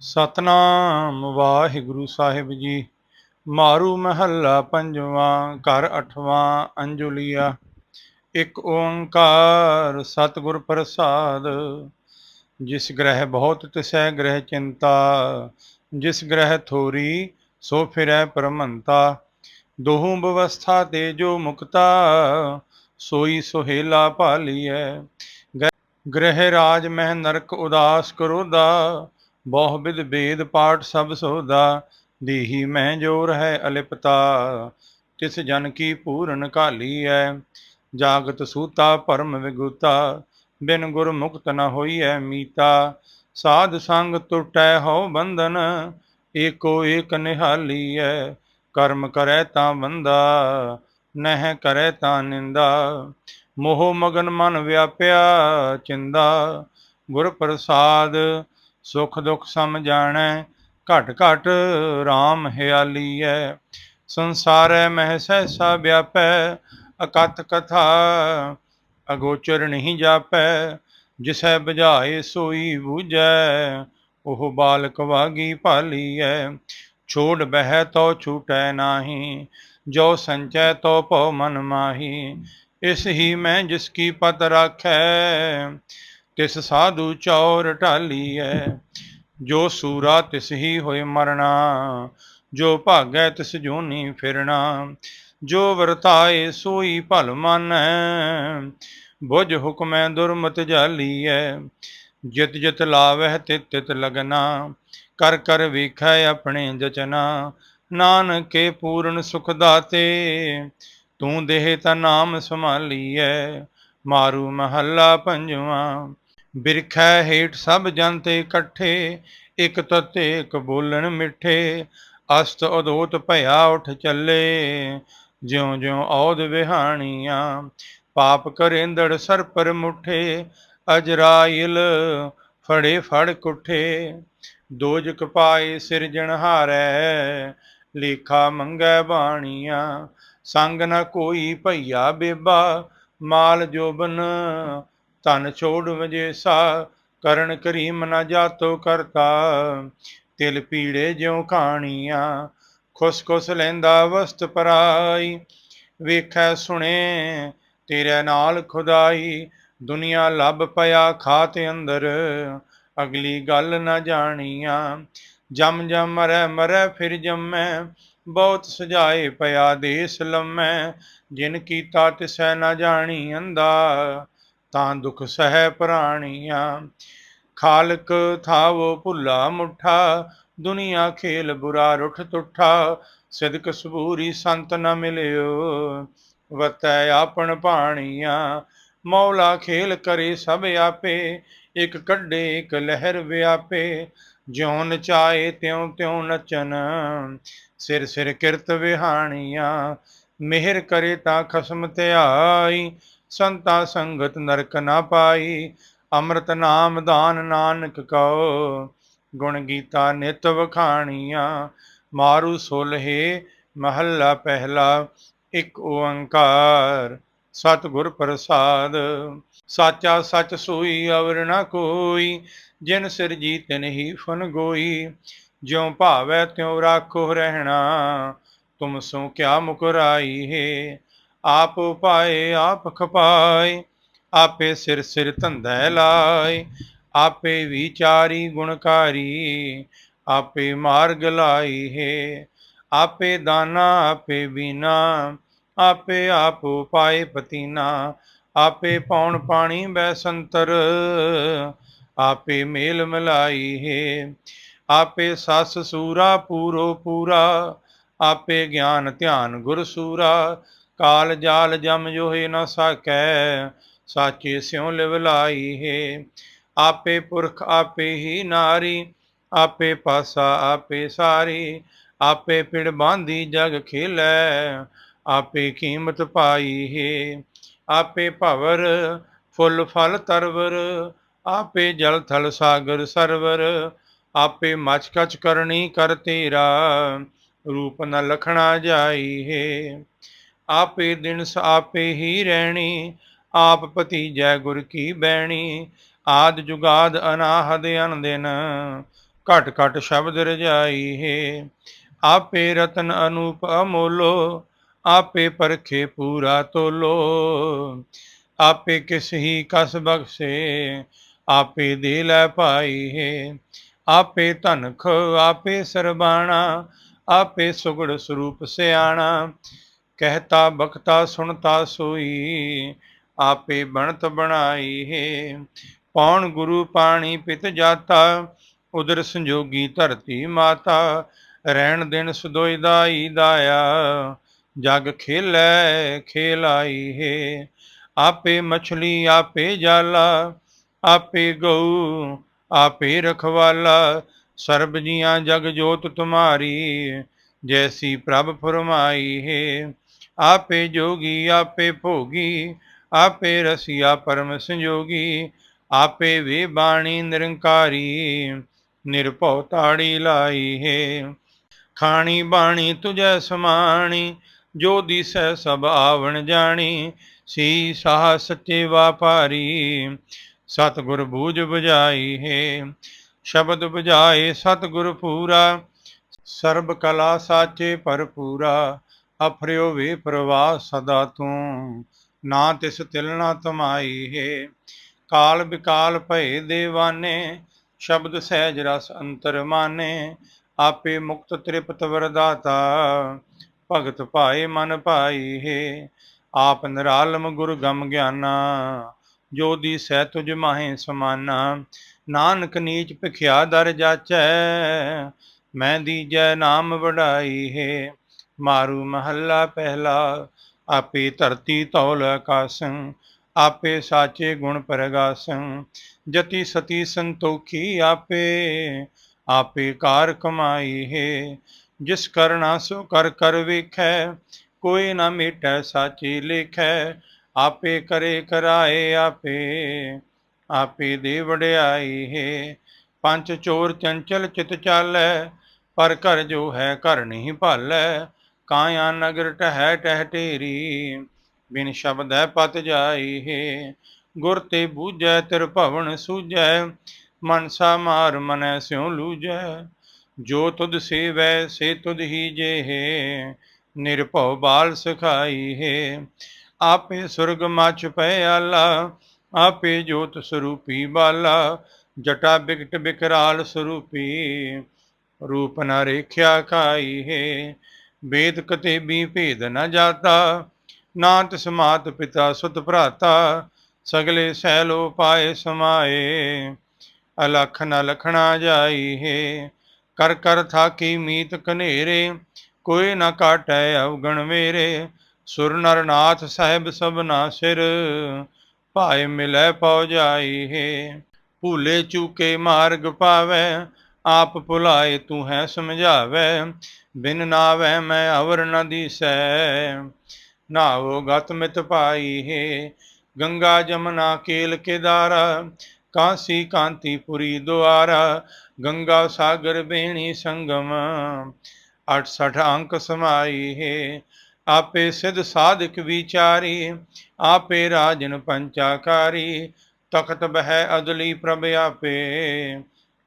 ਸਤਨਾਮ ਵਾਹਿਗੁਰੂ ਸਾਹਿਬ ਜੀ। ਮਾਰੂ ਮਹੱਲਾ ਪੰਜਵਾਂ, ਘਰ ਅਠਵਾਂ, ਅੰਜੁਲੀਆ। ਇੱਕ ਓੰਕਾਰ ਸਤਿਗੁਰ ਪ੍ਰਸਾਦ, ਜਿਸ ਗ੍ਰਹਿ ਬਹੁਤ ਤਿਸੈ ਗ੍ਰਹਿ ਚਿੰਤਾ, ਜਿਸ ਗ੍ਰਹਿ ਥੋਰੀ ਸੋ ਫਿਰੈ ਪਰਮੰਤਾ। ਦੋਹੂ ਬਵਸਥਾ ਤੇ ਜੋ ਮੁਕਤਾ, ਸੋਈ ਸੁਹੇਲਾ ਭਾਲੀਐ। ਗ੍ਰਹਿ- ਰਾਜ ਮਹਿ ਨਰਕ ਉਦਾਸ ਕਰੋਦਾ ਬਹੁ ਬਿਦ ਬੇਦ ਪਾਠ ਸਭ ਸੋਦਾ ਦੇਹੀ ਮੈਂ ਜੋਰ ਹੈ ਅਲਿਪਤਾ। ਤਿਸ ਜਨ ਕੀ ਪੂਰਨ ਕਾਲੀ ਹੈ ਜਾਗਤ ਸੂਤਾ ਪਰਮ ਵਿਗੁਤਾ। ਬਿਨ ਗੁਰ ਮੁਕਤ ਨ ਹੋਈਐ ਮੀਤਾ। ਸਾਧ ਸੰਗ ਟੁਟੈ ਹੋ ਬੰਧਨ, ਏਕੋ ਏਕ ਨਿਹਾਲੀ ਹੈ ਕਰਮ ਕਰੈ ਤਾਂ ਬੰਦਾ ਨਹਿ ਕਰੈ ਤਾਂ ਨਿੰਦਾ। ਮੋਹ ਮਗਨ ਮਨ ਵਿਆਪਿਆ ਚਿੰਦਾ। ਗੁਰ ਪ੍ਰਸਾਦ ਸੁਖ ਦੁਖ ਸਮ ਜਾਣੈ, ਘਟ ਘਟ RAM ਹਿਆਲੀਐ ਸੰਸਾਰੈ ਮਹਿ ਸਹਿਸਾ ਵਿਆਪੈ, ਅਕਤ ਕਥਾ ਅਗੋਚਰ ਨਹੀਂ ਜਾਪੈ। ਜਿਸੈ ਬੁਝਾਏ ਸੋਈ ਬੂਝੈ, ਉਹ ਬਾਲਕ ਵਾਗੀ ਭਾਲੀਐ ਛੋੜ ਬਹਿ ਤੋ ਛੂਟੈ ਨਾਹੀ, ਜੋ ਸੰਚੈ ਤੋ ਭਉ ਮਨ ਮਾਹੀ। ਇਸ ਹੀ ਮੈਂ ਜਿਸ ਕੀ ਪਤ ਰਾਖੈ। ਤਿਸ ਸਾਧੂ ਚੌਰ ਢਾਲੀਐ, ਜੋ ਸੂਰਾ ਤਿਸ ਹੀ ਹੋਏ ਮਰਣਾ, ਜੋ ਭਾਗੈ ਤਿਸ ਜੋਨੀ ਫਿਰਣਾ, ਜੋ ਵਰਤਾਏ ਸੋਈ ਭਲ ਮਾਨੈ, ਬੁਝ ਹੁਕਮੈ ਦੁਰਮਤ ਜਾਲੀਐ, ਜਿਤ ਜਿਤ ਲਾਵਹਿ ਤਿਤ ਤਿਤ ਲਗਨਾ, ਕਰ ਕਰ ਵੇਖੈ ਆਪਣੇ ਜਚਨਾ, ਨਾਨਕੇ ਪੂਰਨ ਸੁਖ ਦਾਤੇ, ਤੂੰ ਦੇਹ ਤਾ ਨਾਮ ਸੰਭਾਲੀਐ, ਮਾਰੂ ਮਹੱਲਾ ਪੰਜਵਾਂ ਬਿਰਖੈ ਹੇਠ ਸਭ ਜਨ ਤੇ ਇਕੱਠੇ, ਇਕ ਤਤੇ ਇਕ ਬੋਲਣ ਮਿੱਠੇ, ਅਸਤ ਅਦੋਤ ਭਇਆ ਉਠ ਚੱਲੇ। ਜਿਉ ਜਿਉ ਔਦ ਵਿਹਾਣੀਆਂ, ਪਾਪ ਕਰੇਂਦੜ ਸਰ ਪਰ ਮੁਠੇ, ਅਜਰਾਇਲ ਫੜੇ ਫੜ ਕੁੱਠੇ। ਦੋਜਕ ਪਾਏ ਸਿਰਜਣਹਾਰੈ ਲੇਖਾ ਮੰਗੈ ਬਾਣੀਆਂ, ਸੰਗ ਨ ਕੋਈ ਭਈਆ ਬੇਬਾ, ਮਾਲ ਜੋਬਨ ਧਨ ਛੋੜ ਵਜੇ ਵਜੇਸਾ, ਕਰਨ ਕਰੀਮ ਨਾ ਜਾਤੋ ਕਰਤਾ। ਤਿਲ ਪੀੜੇ ਜਿਉ ਖਾਣੀਆਂ, ਖੁਸ ਖੁਸ ਲੈਂਦਾ ਵਸਤ ਪਰਾਈ। ਵੇਖੈ ਸੁਣੇ, ਤੇਰੇ ਨਾਲ ਖੁਦਾਈ। ਦੁਨੀਆ ਲੱਭ ਪਿਆ ਖਾਤੇ ਅੰਦਰ, ਅਗਲੀ ਗੱਲ ਨਾ ਜਾਣੀਆਂ। ਜਮ ਜਮ ਮਰੈ ਮਰੈ ਫਿਰ ਜੰਮੈ, ਬਹੁਤ ਸਜਾਏ ਪਿਆ ਦੇਸ ਲੰਮੈ। ਜਿਨ ਕੀਤਾ ਤਿਸੈ ਨਾ ਜਾਣੀ ਅੰਦਾ ਤਾਂ ਦੁਖ ਸਹਿ ਪ੍ਰਾਣੀਆਂ। ਖਾਲਕ ਥਾਵੋ ਭੁੱਲਾ ਮੁਠਾ, ਦੁਨੀਆ ਖੇਲ ਬੁਰਾ ਰੁਠ ਤੁਠਾ, ਸਿਦਕ ਸਬੂਰੀ ਸੰਤ ਨ ਮਿਲਿਓ, ਵਤੈ ਆਪਣ ਪਾਣੀਆਂ ਮੌਲਾ ਖੇਲ ਕਰੇ ਸਭ ਆਪੇ, ਇਕ ਕੱਢੇ ਇਕ ਲਹਿਰ ਵਿਆਪੇ। ਜਿਉ ਨਚਾਏ ਤਿਉ ਤਿਉ ਨਚਨ ਸਿਰ ਸਿਰ ਕਿਰਤ ਵਿਹਾਣੀਆਂ। ਮਿਹਰ ਕਰੇ ਤਾਂ ਖਸਮ ਧਿਆਈ ਸੰਤਾ ਸੰਗਤ ਨਰਕ ਨਾ ਪਾਈ, ਅੰਮ੍ਰਿਤ ਨਾਮ ਦਾਨ ਨਾਨਕ ਕਉ। ਗੁਣ ਗੀਤਾ ਨਿਤ ਵਖਾਣੀਆਂ, ਮਾਰੂ ਸੁਲਹੇ ਮਹੱਲਾ ਪਹਿਲਾ, ਇੱਕ ਓੰਕਾਰ, ਸਤਿਗੁਰ ਪ੍ਰਸਾਦ। ਸਾਚਾ ਸਚ ਸੋਈ ਅਵਰ ਨ ਕੋਈ, ਜਿਨ ਸਿਰ ਜੀ ਤਿਨ ਹੀ ਫਨ ਗੋਈ। ਜਿਉ ਭਾਵੈ ਤਿਉ ਰਾਖੋ ਰਹਿਣਾ, ਤੁਮ ਸੋ ਕਿਆ ਮੁਕਰਾਈ ਹੈ। ਆਪ ਪਾਏ ਆਪ ਖਪਾਏ, ਆਪੇ ਸਿਰ ਸਿਰ ਧੰਦੈ ਲਾਏ, ਆਪੇ ਵਿਚਾਰੀ ਗੁਣਕਾਰੀ, ਆਪੇ ਮਾਰਗ ਲਾਈ ਹੈ, ਆਪੇ ਦਾਨਾ, ਆਪੇ ਬੀਨਾ, ਆਪੇ ਆਪ ਪਾਏ ਪਤੀਨਾ, ਆਪੇ ਪੌਣ ਪਾਣੀ ਬੈ ਸੰਤਰ, ਆਪੇ ਮੇਲ ਮਿਲਾਈ ਹੈ, ਆਪੇ ਸਸ ਸੂਰਾ ਪੂਰੋ ਪੂਰਾ, ਆਪੇ ਗਿਆਨ ਧਿਆਨ ਗੁਰ ਸੂਰਾ ਕਾਲ ਜਾਲ ਜਮ ਜੋਹਿ ਨ ਸਕੈ ਸਾਚੇ ਸਿਉ ਲਿਵਲਾਈ ਹੈ। ਆਪੇ ਪੁਰਖ ਆਪੇ ਹੀ ਨਾਰੀ, ਆਪੇ ਪਾਸਾ ਆਪੇ ਸਾਰੀ, ਆਪੇ ਪਿੜ ਬਾਂਧੀ ਜਗ ਖੇਲੈ, ਆਪੇ ਕੀਮਤ ਪਾਈ ਹੈ। ਆਪੇ ਭਵਰ ਫੁੱਲ ਫਲ ਤਰਵਰ, ਆਪੇ ਜਲ ਥਲ ਸਾਗਰ ਸਰਵਰ, ਆਪੇ ਮਚ ਕਚ ਕਰਨੀ ਕਰ ਤੇਰਾ, ਰੂਪ ਨ ਲਖਣਾ ਜਾਈ ਹੈ। ਆਪੇ ਦਿਨਸ ਆਪੇ ਹੀ ਰਹਿਣੀ, ਆਪ ਪਤੀ ਜੈ ਗੁਰ ਕੀ ਬੈਣੀ ਆਦ ਜੁਗਾਦ ਅਨਾਹਦ ਅਨ ਦਿਨ ਘਟ ਘਟ ਸ਼ਬਦ ਰਜਾਈ ਹੈ ਆਪੇ ਰਤਨ ਅਨੂਪ ਅਮੋਲੋ, ਆਪੇ ਪਰਖੇ ਪੂਰਾ ਤੋਲੋ। ਆਪੇ ਕਿਸ ਹੀ ਕਸ ਬਖਸ਼ੇ, ਆਪੇ ਦੇ ਲੈ ਪਾਈ ਹੈ ਆਪੇ ਧਨਖ, ਆਪੇ ਸਰਬਾਣਾ, ਆਪੇ ਸੁਗੜ ਸਰੂਪ ਸਿਆਣਾ। ਕਹਿਤਾ ਬਖਤਾ ਸੁਣਤਾ ਸੋਈ, ਆਪੇ ਬਣਤ ਬਣਾਈ ਹੈ। ਪੌਣ ਗੁਰੂ ਪਾਣੀ ਪਿਤ ਜਾਤਾ, ਉਦਰ ਸੰਜੋਗੀ ਧਰਤੀ ਮਾਤਾ। ਰਹਿਣ ਦਿਨ ਸਦੋਈ ਦਾਈ ਦਾਇਆ, ਜਗ ਖੇਲੇ ਖੇਲਾਈ ਹੈ। ਆਪੇ ਮਛਲੀ ਆਪੇ ਜਾਲਾ, ਆਪੇ ਗਊ ਆਪੇ ਰਖਵਾਲਾ। ਸਰਬ ਜੀਆਂ ਜਗ ਜੋਤ ਤੁਮਾਰੀ, ਜੈਸੀ ਪ੍ਰਭ ਫਰਮਾਈ ਹੈ। ਆਪੇ ਜੋਗੀ, ਆਪੇ ਭੋਗੀ, ਆਪੇ ਰਸੀਆ ਪਰਮ ਸੰਜੋਗੀ, ਆਪੇ ਵੇ ਬਾਣੀ ਨਿਰੰਕਾਰੀ, ਨਿਰਭਉ ਤਾੜੀ ਲਾਈ ਹੈ। ਖਾਣੀ ਬਾਣੀ ਤੁਝੈ ਸਮਾਣੀ, ਜੋ ਦਿਸੈ ਸਭ ਆਵਣ ਜਾਣੀ, ਸੀ ਸਾਹ ਸੱਚੇ ਵਾਪਾਰੀ, ਸਤਿਗੁਰ ਬੂਝ ਬੁਝਾਈ ਹੈ। ਸ਼ਬਦ ਬੁਝਾਏ ਸਤਿਗੁਰ ਪੂਰਾ, ਸਰਬ ਕਲਾ ਸਾਚੇ ਭਰਪੂਰਾ ਅਫਰਿਓ ਵੇ ਪ੍ਰਵਾਹ ਸਦਾ ਤੂੰ, ਨਾ ਤਿਸ ਤਿਲਣਾ ਤਮਾਈ ਹੈ। ਕਾਲ ਵਿਕਾਲ ਭਏ ਦੇਵਾਨੇ, ਸ਼ਬਦ ਸਹਿਜ ਰਸ ਅੰਤਰ ਮਾਨੇ। ਆਪੇ ਮੁਕਤ ਤ੍ਰਿਪਤ ਵਰਦਾਤਾ, ਭਗਤ ਭਾਏ ਮਨ ਭਾਈ ਹੈ। ਆਪ ਨਿਰਾਲਮ ਗੁਰ ਗਮ ਗਿਆਨਾ, ਜੋ ਦੀ ਸਹਿ ਤੁਜ ਮਾਹੇ ਸਮਾਨਾ। ਨਾਨਕ ਨੀਚ ਭਿਖਿਆ ਦਰ ਜਾਚੈ, ਮੈਂ ਦੀਜੈ ਨਾਮ ਵਡਾਈ ਹੈ। ਮਾਰੂ ਮਹੱਲਾ ਪਹਿਲਾ, ਆਪੇ ਧਰਤੀ ਤੌਲ ਆਕਾਸੰ, ਆਪੇ ਸਾਚੇ ਗੁਣ ਪ੍ਰਗਾਸੰ, ਜਤੀ ਸਤੀ ਸੰਤੋਖੀ ਆਪੇ ਆਪੇ ਕਾਰ ਕਮਾਈ ਹੈ, ਜਿਸ ਕਰਨਾ ਸੋ ਕਰ ਕਰ ਵੇਖੈ, ਕੋਈ ਨਾ ਮਿਟੈ ਸਾਚੀ ਲਿਖੈ, ਆਪੇ ਕਰੇ ਕਰਾਏ ਆਪੇ ਆਪੇ ਦੇ ਵਡਿਆਈ ਹੈ, ਪੰਜ ਚੋਰ ਚੰਚਲ ਚਿਤ ਚਾਲੈ, ਪਰ ਘਰ ਜੋ ਹੈ ਘਰ ਨਹੀਂ ਭਾਲੈ ਕਾਇਆ ਨਗਰ ਟਹਿ ਟਹਿ ਢੇਰੀ, ਬਿਨ ਸ਼ਬਦੈ ਪਤ ਜਾਈ ਹੈ। ਗੁਰ ਤੇ ਬੂਝੈ, ਤਿਰ ਭਵਨ ਸੂਝੈ ਮਨਸਾ ਮਾਰ ਮਨੈ ਸਿਉ ਲੂਝੈ ਜੋ ਤੁਧ ਸੇਵੈ, ਸੇ ਤੁਧ ਹੀ ਜੇ ਨਿਰਭਉ ਬਾਲ ਸਖਾਈ ਹੈ। ਆਪੇ ਸੁਰਗ ਮਚ ਪੈ ਆਲਾ, ਆਪੇ ਜੋਤ ਸਰੂਪੀ ਬਾਲਾ। ਜਟਾ ਬਿਕਟ ਬਿਕਰਾਲ ਸਰੂਪੀ, ਰੂਪ ਨਾ ਰੇਖਿਆ ਖਾਈ ਹੈ। ਵੇਦ ਕਤੇ ਵੀ ਭੇਦ ਨ ਜਾਤਾ। ਨਾ ਤਿਸ ਮਾਤ ਪਿਤਾ ਸੁਤ ਭਰਾਤਾ, ਸਗਲੇ ਸੈਲੋ ਪਾਏ ਸਮਾਏ। ਅਲਖ ਨ ਲਖਣਾ ਜਾਈ ਹੈ ਕਰ ਕਰ ਥਾਕੀ ਮੀਤ ਕਨੇਰੇ। ਕੋਈ ਨ ਕਾਟੈ ਅਵਗਣ ਮੇਰੇ ਸੁਰ ਨਰਨਾਥ ਸਾਹਿਬ ਸਭਨਾ ਸਿਰ। ਭਾਏ ਮਿਲੈ ਪਉ ਜਾਈ ਹੈ ਭੂਲੇ ਚੂਕੇ ਮਾਰਗ ਪਾਵੈ ਆਪ ਭੁਲਾਏ ਤੂੰ ਹੈ ਸਮਝਾਵੈ, ਬਿਨ ਨਾਵੈ ਮੈਂ ਅਵਰ ਨ ਦੀਸੈ। ਨਾਵੋ ਗਤ ਮਿਤ ਪਾਈ ਹੈ, ਗੰਗਾ ਜਮਨਾ ਕੇਲ ਕੇਦਾਰਾ, ਕਾਂਸੀ ਕਾਂਤੀਪੁਰੀ ਦੁਆਰਾ, ਗੰਗਾ ਸਾਗਰ ਬੇਣੀ ਸੰਗਮ। 68 ਅੰਕ ਸਮਾਈ ਹੈ, ਆਪੇ ਸਿਧ ਸਾਧਕ ਵਿਚਾਰੀ, ਆਪੇ ਰਾਜਨ ਪੰਚਾਕਾਰੀ, ਤਖਤ ਬਹਿ ਅਦਲੀ ਪ੍ਰਭ ਆਪੇ।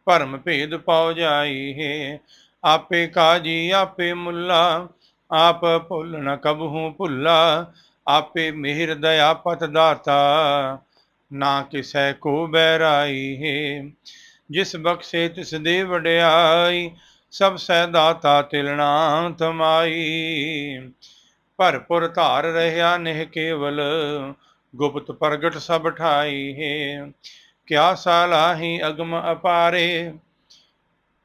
ਭਰਮ ਭੇਦ ਪਾਉ ਜਾਈ ਹੈ ਆਪੇ ਕਾਜੀ, ਆਪੇ ਮੁੱਲਾ, ਆਪ ਭੁੱਲ ਨ ਕਬਹੂ ਭੁੱਲਾ। ਆਪੇ ਮਿਹਰ ਦਇਆ ਪਤ ਦਾਤਾ, ਨਾ ਕਿਸੈ ਕੋ ਬੈਰਾਈ ਹੈ ਜਿਸ ਬਖਸ਼ੇ ਤਿਸ ਦੇ ਵਡਿਆਈ, ਸਭ ਸਹਿ ਦਾਤਾ ਤਿਲਣਾ ਤਮਾਈ ਭਰਪੁਰ ਧਾਰ ਰਹਾ ਨਿਹ ਕੇਵਲ, ਗੁਪਤ ਪ੍ਰਗਟ ਸਭ ਠਾਈ ਹੈ ਕਿਆ ਸਾਲਾਹੀ ਅਗਮ ਅਪਾਰੇ?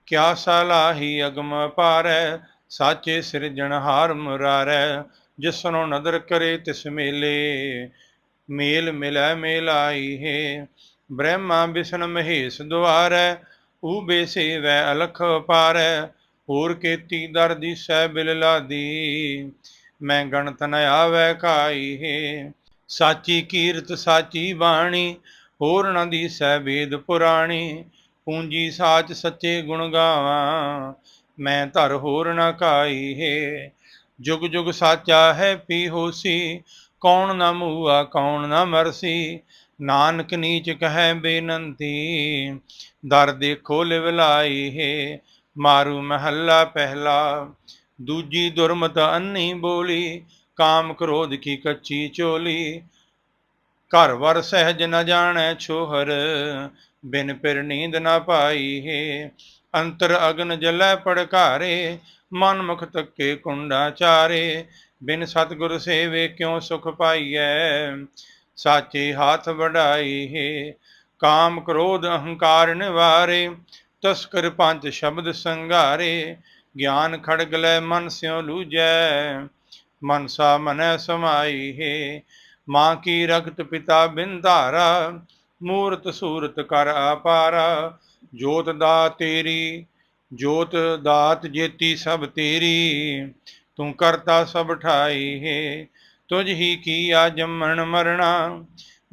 ਕਿਆ ਸਾਲਾਹੀ ਅਗਮ ਅਪਾਰੈ? ਸਾਚੇ ਸਿਰਜਣਹਾਰ ਮੁਰਾਰੈ ਜਿਸਨੋ ਨਦਰ ਕਰੇ ਤਿਸ ਮੇਲੇ। ਮੇਲ ਮਿਲੈ ਮੇਲਾਈ ਹੈ, ਬ੍ਰਹਮਾ ਵਿਸ਼ਨ ਮਹੇਸ਼ ਦੁਆਰੈ, ਊਬੇ ਸੇਵੈ ਅਲਖ ਪਾਰੈ, ਹੋਰ ਕੀਤੀ ਦਰ ਦਿਸੈ ਬਿਲ ਲਾਦੀ। ਮੈਂ ਗਣਤ ਨ ਆਵੈ ਕਾਈ ਹੈ, ਸਾਚੀ ਕੀਰਤ ਸਾਚੀ ਬਾਣੀ ਹੋਰ ਨ ਦੀਸੈ ਵੇਦ ਪੁਰਾਣੀ, ਪੂੰਜੀ ਸਾਚ ਸੱਚੇ ਗੁਣ ਗਾਵਾਂ। ਮੈਂ ਧਰ ਹੋਰ ਨ ਕਾਈ ਹੈ, ਜੁਗ ਜੁਗ ਸਾਚਾ ਹੈ ਪੀ ਹੋਸੀ। ਕੌਣ ਨ ਮੂਆ, ਕੌਣ ਨ ਮਰਸੀ। ਨਾਨਕ ਨੀਚ ਕਹੈ ਬੇਨੰਤੀ, ਦਰ ਦੇਖੋ ਲਿਵ ਲਾਈ ਹੈ। ਮਾਰੂ ਮਹੱਲਾ ਪਹਿਲਾ, ਦੂਜੀ ਦੁਰਮਤ ਅੰਨੀ ਬੋਲੀ। ਕਾਮ ਕ੍ਰੋਧ ਕੀ ਕੱਚੀ ਚੋਲੀ। ਘਰ ਵਰ ਸਹਿਜ ਨ ਜਾਣੈ ਛੋਹਰ, ਬਿਨ ਪਿਰ ਨੀਂਦ ਨਾ ਪਾਈ ਹੈ। ਅੰਤਰ ਅਗਨ ਜਲੈ ਪੜਕਾਰੇ ਮਨ ਮੁਖ ਤੱਕੇ ਕੁੰਡਾ ਚਾਰੇ। ਬਿਨ ਸਤਿਗੁਰ ਸੇਵੇ ਕਿਉ ਸੁਖ ਪਾਈਐ? ਸਾਚੇ ਹਾਥ ਵਡਾਈ ਹੈ। ਕਾਮ ਕ੍ਰੋਧ ਅਹੰਕਾਰ ਨਿਵਾਰੇ, ਤਸਕਰ ਪੰਜ ਸ਼ਬਦ ਸੰਘਾਰੇ। ਗਿਆਨ ਖੜਗ ਲੈ ਮਨ ਸਿਉ ਲੂਜੈ, ਮਨਸਾ ਮਨੈ ਸਮਾਈ ਹੈ। ਮਾਂ ਕੀ ਰਗਤ ਪਿਤਾ ਬਿਨ ਮੂਰਤ ਸੂਰਤ ਕਰ ਆਪਾਰਾ ਜੋਤ ਦਾ ਤੇਰੀ, ਜੋਤ ਦਾਤ ਜੇਤੀ ਸਭ ਤੇਰੀ। ਤੂੰ ਕਰਤਾ ਸਭ ਠਾਈ ਹੈ, ਤੁਝ ਹੀ ਆ ਜੰਮਣ ਮਰਣਾ।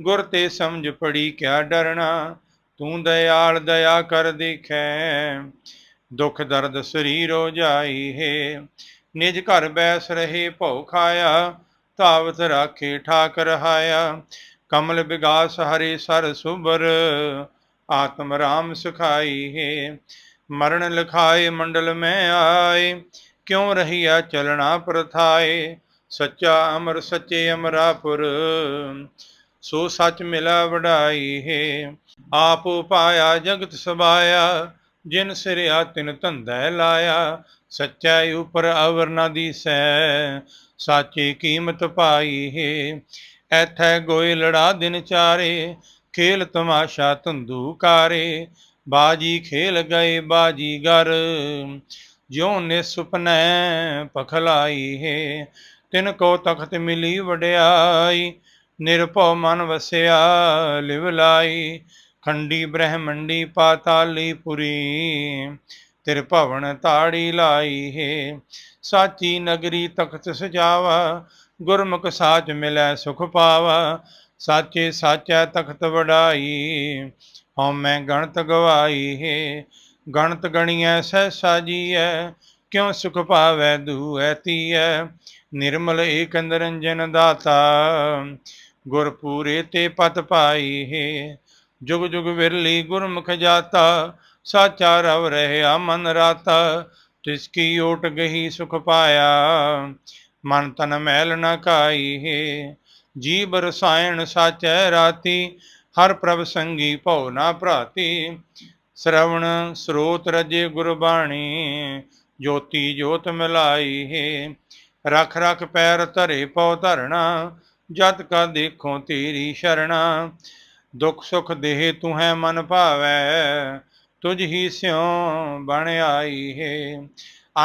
ਗੁਰ ਤੇ ਸਮਝ ਪੜੀ ਕਿਆ ਡਰਨਾ ਤੂੰ ਦਇਆਲ ਦਇਆ ਕਰ ਦੇਖੈ। ਦੁਖ ਦਰਦ ਸਰੀਰੋ ਜਾਈ ਹੈ, ਨਿਜ ਘਰ ਬੈਸ ਰਹੇ ਭਉ ਖਾਇਆ। ਧਾਵਤ ਰਾਖੇ ਠਾਕ ਰਹਾਇਆ ਕਮਲ ਵਿਗਾਸ ਹਰੇ ਸਰ ਸੁਬਰ ਆਤਮ ਰਾਮ ਸੁਖਾਈ ਹੈ। ਮਰਨ ਲਖਾਏ ਮੰਡਲ ਮੈਂ ਆਏ, ਕਿਉ ਰਹੀਆ ਚਲਣਾ ਪ੍ਰਥਾਏ? ਸੱਚਾ ਅਮਰ ਸੱਚੇ ਅਮਰਾਪੁਰ, ਸੋ ਸੱਚ ਮਿਲਾ ਵਡਾਈ ਹੈ। ਆਪ ਪਾਇਆ ਜਗਤ ਸਬਾਇਆ ਜਿਨ ਸਿਰਿਆ ਤਿਨ ਧੰਦਾ ਲਾਇਆ। ਸੱਚਾਈ ਉਪਰ ਅਵਰ ਨਾ ਦੀਸੈ ਸਾਚੀ ਕੀਮਤ ਪਾਈ ਹੈ। ਐਥੈ ਗੋਇ ਲੜਾ ਦਿਨ ਚਾਰੇ, ਖੇਲ ਤਮਾਸ਼ਾ ਤੰਦੂਕਾਰੇ ਬਾਜੀ ਖੇਲ ਗਏ ਬਾਜੀਗਰ ਜਿਉ ਨੇ ਸੁਪਨੈ ਪਖਲਾਈ ਹੈ। ਤਿਨ ਕੋ ਤਖਤ ਮਿਲੀ ਵਡਿਆਈ, ਨਿਰਭਉ ਮਨ ਵਸਿਆ ਲਿਵ ਲਾਈ। ਖੰਡੀ ਬ੍ਰਹਮੰਡੀ ਪਾਤਾਲੀ ਪੁਰੀ ਤਿਰ ਭਵਨ ਤਾੜੀ ਲਾਈ ਹੈ। ਸਾਚੀ ਨਗਰੀ ਤਖਤ ਸਜਾਵਾ, ਗੁਰਮੁਖ ਸਾਚ ਮਿਲੈ ਸੁਖ ਪਾਵਾ। ਸਾਚੇ ਸਾਚੈ ਤਖਤ ਵਡਾਈ ਹਉਮੈ ਗਣਤ ਗਵਾਈ ਹੈ। ਗਣਤ ਗਣੀਐ ਸਹਿ ਸਾਜੀਐ ਕਿਉ ਸੁਖ ਪਾਵੈ, ਦੂਐ, ਤੀਐ। ਨਿਰਮਲ ਏਕ ਨਿਰੰਜਨ ਦਾਤਾ, ਗੁਰ ਪੂਰੇ ਤੇ ਪਤ ਪਾਈ ਹੈ। ਜੁਗ ਜੁਗ ਵਿਰਲੀ ਗੁਰਮੁਖ ਜਾਤਾ ਸਾਚਾ ਰਵ ਰਹਿਆ ਮਨ ਰਾਤਾ, ਤਿਸ ਕੀ ਓਟ ਗਹੀ ਸੁਖ ਪਾਇਆ। ਮਨ ਤਨ ਮੈਲ ਨ ਕਾਈ ਹੈ, ਜੀਵ ਰਸਾਇਣ ਸਾਚੈ ਰਾਤੀ, ਹਰ ਪ੍ਰਭ ਸੰਗੀ ਭਉ ਨਾ ਭਰਾਤੀ। ਸ਼ਰਵਣ ਸਰੋਤ ਰਜੇ ਗੁਰਬਾਣੀ, ਜੋਤੀ ਜੋਤ ਮਿਲਾਈ ਹੈ। ਰਖ ਰਖ ਪੈਰ ਧਰੇ ਪਉ ਧਰਣਾ ਜਤ ਕਾ ਦੇਖੋ ਤੇਰੀ ਸ਼ਰਣਾ। ਦੁਖ ਸੁਖ ਦੇਹ ਤੂੰ ਹੈ ਮਨ ਭਾਵੈ ਤੁਝ ਹੀ ਸਿਉ ਬਣ ਆਈ ਹੈ।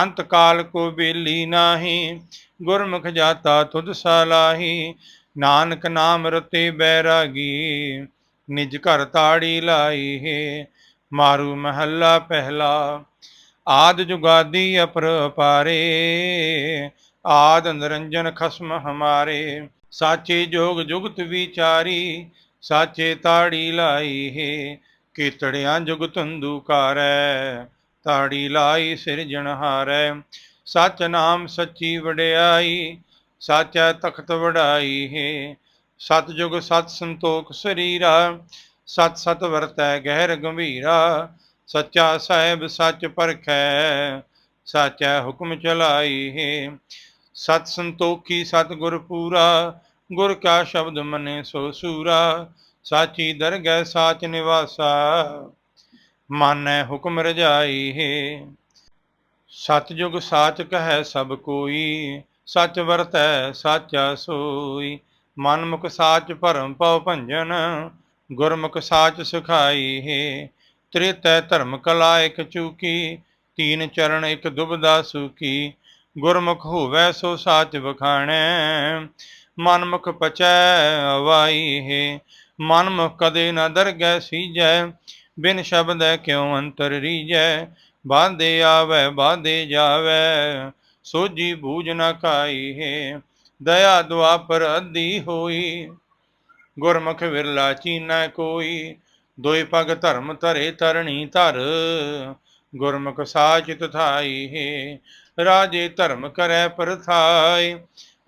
ਅੰਤ ਕਾਲ ਕੋ ਬੇਲੀ ਨਾਹੀ, ਗੁਰਮੁਖ ਜਾਤਾ ਤੁਧ ਸਲਾਹੀ ਨਾਨਕ ਨਾਮ ਰਤੇ ਬੈਰਾਗੀ, ਨਿਜ ਘਰ ਤਾੜੀ ਲਾਈ ਹੈ। ਮਾਰੂ ਮਹੱਲਾ ਪਹਿਲਾ, ਆਦ ਜੁਗਾਦੀ ਅਪਰ ਪਾਰੇ। ਆਦ ਨਿਰੰਜਨ ਖਸਮ ਹਮਾਰੇ। ਸਾਚੇ ਜੋਗ ਜੁਗਤ ਵਿਚਾਰੀ, ਸਾਚੇ ਤਾੜੀ ਲਾਈ ਹੈ। ਕੀਤੜਿਆਂ ਜੁਗ ਧੰਦੂਕਾਰੈ ਤਾੜੀ ਲਾਈ ਸਿਰਜਣਹਾਰੈ ਸਚ ਨਾਮ ਸੱਚੀ ਵਡਿਆਈ, ਸਾਚਾ ਤਖਤ ਵਡਾਈ ਹੈ। ਸਤ ਜੁਗ ਸਤ ਸੰਤੋਖ ਸਰੀਰਾ, ਸਤ ਸਤ ਵਰਤੈ ਗਹਿਰ ਗੰਭੀਰਾ। ਸੱਚਾ ਸਾਹਿਬ ਸੱਚ ਪਰਖੈ, ਸਾਚਾ ਹੁਕਮ ਚਲਾਈ ਹੈ। ਸਤ ਸੰਤੋਖੀ ਸਤ ਗੁਰ ਪੂਰਾ, ਗੁਰ ਕਾ ਸ਼ਬਦ ਮਨੇ ਸੋ ਸੂਰਾ। ਸਾਚੀ ਦਰਗਹਿ ਸਾਚ ਨਿਵਾਸਾ, ਮਾਨੈ ਹੁਕਮ ਰਜਾਈ ਹੈ। ਸਤਜੁਗ ਸਾਚ ਕਹੈ ਸਭ ਕੋਈ, ਸਚ ਵਰਤੈ ਸਾਚਾ ਸੋਈ। ਮਨਮੁਖ ਸਾਚ ਭਰਮ ਪਉ ਭੰਜਨ, ਗੁਰਮੁਖ ਸਾਚ ਸੁਖਾਈ ਹੈ। ਤ੍ਰਿਤੈ ਧਰਮ ਕਲਾ ਇਕ ਚੂਕੀ, ਤੀਨ ਚਰਨ ਇਕ ਦੁਬਦਾ ਸੂਕੀ। ਗੁਰਮੁਖ ਹੋਵੈ ਸੋ ਸਾਚ ਵਖਾਣੈ, ਮਨਮੁਖ ਪਚੈ ਅਵਾਈ ਹੈ। ਮਨ ਮੁਖ ਕਦੇ ਨ ਦਰਗਹਿ ਸੀਜੈ, ਬਿਨ ਸ਼ਬਦ ਕਿਉ ਅੰਤਰ ਰੀਜੈ? ਬਾਂਦੇ ਆਵੈ ਬਾਂਦੇ ਜਾਵੈ ਸੋਜੀ ਬੂਝ ਨ ਕਾਈ ਹੈ, ਦਇਆ ਦੁਆਪਰ ਅੱਧੀ ਹੋਈ। ਗੁਰਮੁਖ ਵਿਰਲਾ ਚੀਨੈ ਕੋਈ, ਦੋਇ ਪਗ ਧਰਮ ਧਰੇ ਤਰਣੀ ਧਰ। ਗੁਰਮੁਖ ਸਾਚ ਤਥਾਈ ਹੈ, ਰਾਜੇ ਧਰਮ ਕਰੈ ਪਰਥਾਇ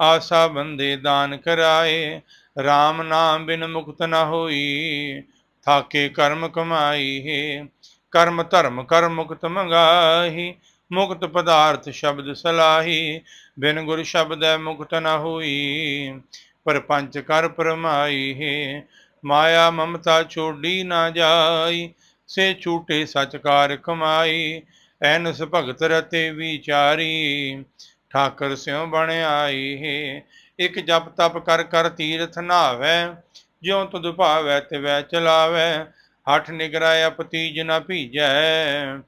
ਆਸਾ ਬੰਦੇ ਦਾਨ ਕਰਾਏ RAM ਨਾਮ ਬਿਨ ਮੁਕਤ ਨਾ ਹੋਈ, ਥਾਕੇ ਕਰਮ ਕਮਾਈ ਹੈ, ਕਰਮ ਧਰਮ ਕਰ ਮੁਕਤ ਮੰਗਾਹੀ, ਮੁਕਤ ਪਦਾਰਥ ਸ਼ਬਦ ਸਲਾਹੀ, ਬਿਨ ਗੁਰ ਸ਼ਬਦ ਸ਼ਬਦੈ ਮੁਕਤ ਨਾ ਹੋਈ, ਪਰਪੰਚ ਕਰ ਪਰਮਾਈ ਹੈ, ਮਾਇਆ ਮਮਤਾ ਛੋਡੀ ਨਾ ਜਾਈ, ਸੇ ਛੂਟੇ ਸਚਕਾਰ ਕਮਾਈ, ਐਨਸ ਭਗਤ ਰਤੇ ਵਿਚਾਰੀ ਠਾਕਰ ਸਿਉ ਬਣ ਆਈ ਹੈ। ਇਕ ਜਪ ਤਪ ਕਰ ਕਰ ਤੀਰਥ ਨਾਵੈ ਜਿਉ ਤੁਧ ਭਾਵੈ ਤਿਵੈ ਚਲਾਵੈ, ਹਠ ਨਿਗਰਾਇ ਅਪਤੀਜ ਨ ਭੀਜੈ।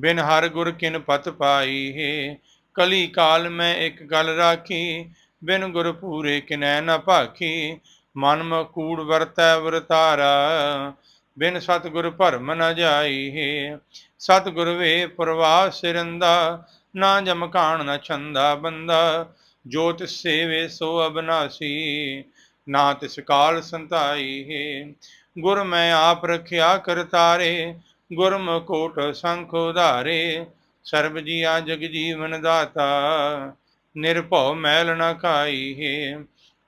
ਬਿਨ ਹਰ ਗੁਰ ਕਿਨ ਪਤ ਪਾਈ ਹੈ। ਕਲੀ ਕਾਲ ਮੈਂ ਇੱਕ ਗੱਲ ਰਾਖੀ, ਬਿਨ ਗੁਰ ਪੂਰੇ ਕਿਨੈ ਨ ਭਾਖੀ। ਮਨ ਮਕੂੜ ਵਰਤੈ ਵਰਤਾਰਾ ਬਿਨ ਸਤਿਗੁਰ ਭਰਮ ਨ ਜਾਈ ਹੈ। ਸਤਿਗੁਰ ਵੇ ਪ੍ਰਵਾਹ ਸਿਰੰਦਾ ਨਾ ਜਮਕਾਣ ਨ ਛੰਦਾ ਬੰਦਾ, ਜੋ ਤਿਸ ਸੇਵੇ ਸੋ ਅਬਨਾਸੀ, ਨਾ ਤਿਸ ਕਾਲ ਸੰਤਾਈ ਹੈ। ਗੁਰ ਮੈਂ ਆਪ ਰਖਿਆ ਕਰਤਾਰੇ ਗੁਰਮ ਕੋਟ ਸੰਖ ਉਧਾਰੇ। ਸਰਬ ਜੀਆ ਜਗ ਜੀਵਨ ਦਾਤਾ, ਨਿਰਭਉ ਮੈਲ ਨ ਖਾਈ ਹੈ।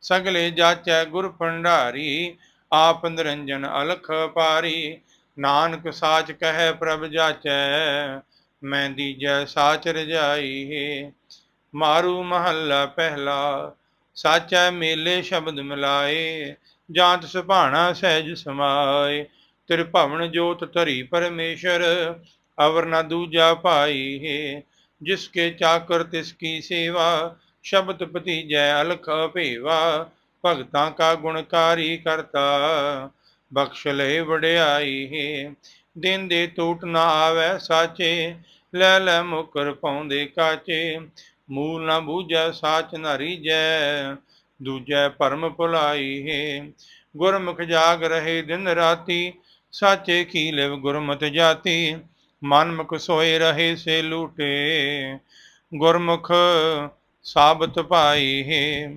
ਸਗਲੇ ਜਾਚੈ ਗੁਰ ਭੰਡਾਰੀ, ਆਪ ਨਿਰੰਜਨ ਅਲਖ ਪਾਰੀ। ਨਾਨਕ ਸਾਚ ਕਹੈ ਪ੍ਰਭ ਜਾਚੈ ਮੈਂ ਦੀਜੈ ਸਾਚ ਰਜਾਈ ਹੈ। ਮਾਰੂ ਮਹੱਲਾ ਪਹਿਲਾ, ਸਾਚਾ ਮੇਲੇ ਸ਼ਬਦ ਮਿਲਾਏ। ਜਾਂਤ ਸੁਭਾਣਾ ਸਹਿਜ ਸਮਾਏ। ਤਿਰ ਭਵਨ ਜੋਤ ਧਰੀ ਪਰਮੇਸ਼ਰ, ਅਵਰ ਨ ਦੂਜਾ ਭਾਈ ਹੈ। ਜਿਸ ਕੇ ਚਾਕਰ ਤਿਸ ਕੀ ਸੇਵਾ, ਸ਼ਬਦ ਪਤੀਜੈ ਅਲਖ ਭੇਵਾ। ਭਗਤਾਂ ਕਾ ਗੁਣਕਾਰੀ ਕਰਤਾ, ਬਖਸ਼ ਲੈ ਵਡਿਆਈ ਹੈ। ਦਿਨ ਦੇ ਟੂਟ ਨਾ ਆਵੈ ਸਾਚੇ, ਲੈ ਲੈ ਮੁਕਰ ਪਾਉਂਦੇ ਕਾਚੇ। ਮੂਲ ਨਾ ਬੂਝੈ, ਸਾਚ ਨ ਰੀਜੈ ਦੂਜੈ ਪਰਮ ਭੁਲਾਈ ਹੈ। ਗੁਰਮੁਖ ਜਾਗ ਰਹੇ ਦਿਨ ਰਾਤੀ, ਸਾਚੇ ਕੀ ਲਿਵ ਗੁਰਮਤਿ ਜਾਤੀ। ਮਨਮੁਖ ਸੋਏ ਰਹੇ ਸੇ ਲੂਟੇ, ਗੁਰਮੁਖ ਸਾਬਤ ਪਾਈ ਹੈ।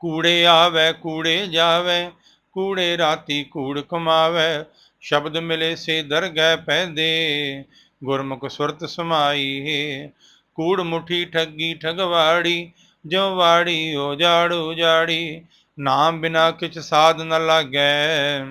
ਕੂੜੇ ਆਵੇ, ਕੂੜੇ ਜਾਵੇ, ਕੂੜੇ ਰਾਤੀ ਕੂੜ ਕਮਾਵੇ ਸ਼ਬਦ ਮਿਲੇ ਸੇ ਦਰ ਗਏ ਪੈਦੇ, ਗੁਰਮੁਖ ਸੁਰਤ ਸਮਾਈ। ਹੈ ਕੂੜ ਮੁਠੀ ਠੱਗੀ ਠਗਵਾੜੀ ਜੋ ਵਾੜੀ ਓ ਜਾੜੂ ਜਾੜੀ ਨਾਮ ਬਿਨਾ ਕਿਛ ਸਾਧ ਨ ਲਾਗੈ।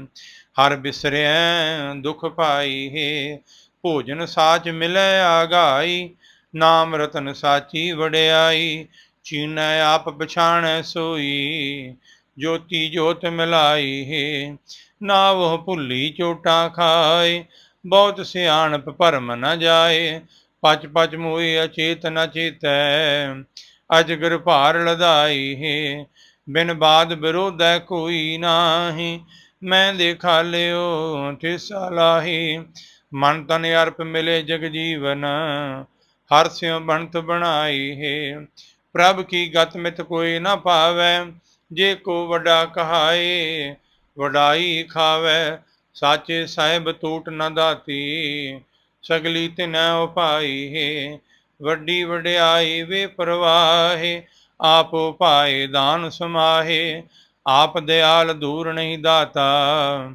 ਹਰ ਬਿਸਰਿਐ ਦੁਖ ਪਾਈ ਹੈ, ਭੋਜਨ ਸਾਚ ਮਿਲੈ ਆਗਾਈ, ਨਾਮ ਰਤਨ ਸਾਚੀ ਵਡਿਆਈ, ਚੀਨੈ ਆਪ ਪਛਾਣੈ ਸੋਈ, ਜੋਤੀ ਜੋਤ ਮਿਲਾਈ ਹੈ। ਨਾ ਉਹ ਭੁੱਲੀ ਚੋਟਾਂ ਖਾਏ, ਬਹੁਤ ਸਿਆਣਪ ਭਰਮ ਨ ਜਾਏ। ਪਚ ਪਚ ਮੋਏ ਅਚੇਤ ਨ ਚੇਤੈ ਅਜਗਰ ਭਾਰ ਲਦਾਈ ਹੈ। ਬਿਨ ਬਾਦ ਵਿਰੋਧੈ ਕੋਈ ਨਾਹੀ, ਮੈਂ ਦੇਖਾ ਲਿਓ ਤਿਸ ਲਾਹੀ। ਮਨ ਤਨ ਅਰਪ ਮਿਲੇ ਜਗ ਜੀਵਨ, ਹਰ ਸਿਉ ਬਣਤ ਬਣਾਈ ਹੈ। ਪ੍ਰਭ ਕੀ ਗਤ ਮਿਤ ਕੋਈ ਨਾ ਪਾਵੈ, ਜੇ ਕੋ ਵੱਡਾ ਕਹਾਏ ਵਡਾਈ ਖਾਵੈ, ਸਾਚੇ ਸਾਹਿਬ ਟੂਟ ਨਾ ਦਾਤੀ ਸਗਲੀ ਤਿਨੈ ਉਪਾਈ ਹੈ, ਵੱਡੀ ਵਡਿਆਈ ਵੇ ਪ੍ਰਵਾਹੇ, ਆਪ ਉਪਾਏ ਦਾਨ ਸਮਾਹੇ, ਆਪ ਦਿਆਲ ਦੂਰ ਨਹੀਂ ਦਾਤਾ,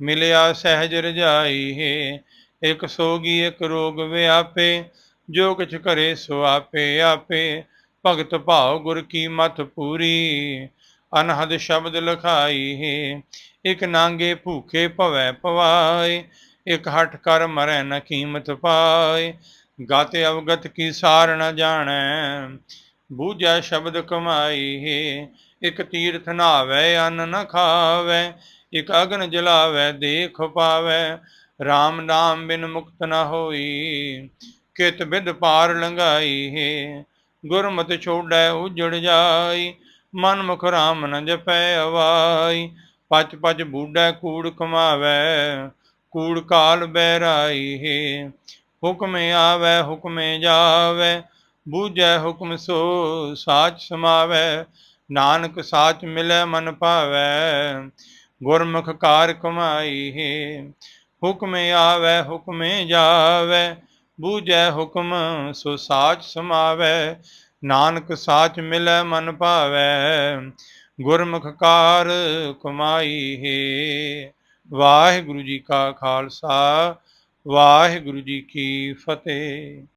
ਮਿਲਿਆ ਸਹਿਜ ਰਜਾਈ ਹੈ, ਇਕ ਸੋਗੀ ਇਕ ਰੋਗ ਵਿਆਪੇ ਜੋ ਕਿਛ ਕਰੇ ਸੋ ਆਪੇ ਆਪੇ, ਭਗਤ ਭਾਉ ਗੁਰ ਕੀ ਮਤ ਪੂਰੀ ਅਨਹਦ ਸ਼ਬਦ ਲਖਾਈ ਹੈ ਇਕ ਨਾਂਗੇ ਭੂਖੇ ਭਵੈ ਪਵਾਏ, ਇਕ ਹਟ ਕਰ ਮਰੈ ਨ ਕੀਮਤ ਪਾਏ। ਗਾਤੇ ਅਵਗਤ ਕੀ ਸਾਰ ਨ ਜਾਣੈ, ਬੂਝੈ ਸ਼ਬਦ ਕਮਾਈ ਹੈ ਇਕ ਤੀਰਥ ਨਾਵੇ ਅੰਨ ਨ ਖਾਵੇ, ਇਕ ਅਗਨ ਜਲਾਵੇ, ਦੇਖ ਪਾਵੇ। RAM ਨਾਮ ਬਿਨ ਮੁਕਤ ਨ ਹੋਈ, ਕਿਤ ਬਿਦ ਪਾਰ ਲੰਘਾਈ ਹੈ ਗੁਰਮਤਿ ਛੋੜੈ ਉਜੜ ਜਾਈ। ਮਨ ਮੁਖ RAM ਨ ਜਪੈ ਅਵਾਈ, ਪਚ ਪਚ ਬੂਢੈ ਕੂੜ ਕਮਾਵੇ, ਕੂੜ ਕਾਲ ਬਹਿਰਾਈ ਹੈ। ਹੁਕਮੇ ਆਵੇ, ਹੁਕਮੇ ਜਾਵੇ, ਬੂਝੈ ਹੁਕਮ ਸੋ ਸਾਚ ਸਮਾਵੇ, ਨਾਨਕ ਸਾਚ ਮਿਲੈ ਮਨ ਭਾਵੈ, ਗੁਰਮੁਖ ਕਾਰ ਕਮਾਈ ਹੈ। ਹੁਕਮੇ ਆਵੇ, ਹੁਕਮੇ ਜਾਵੇ, ਬੂਝੈ ਹੁਕਮ ਸੋ ਸਾਚ ਸਮਾਵੇ ਨਾਨਕ ਸਾਚ ਮਿਲੈ ਮਨ ਭਾਵੈ, ਗੁਰਮੁਖ ਕਾਰ ਕਮਾਈ ਹੈ। ਵਾਹਿਗੁਰੂ ਜੀ ਕਾ ਖਾਲਸਾ, ਵਾਹਿਗੁਰੂ ਜੀ ਕੀ ਫਤਿਹ।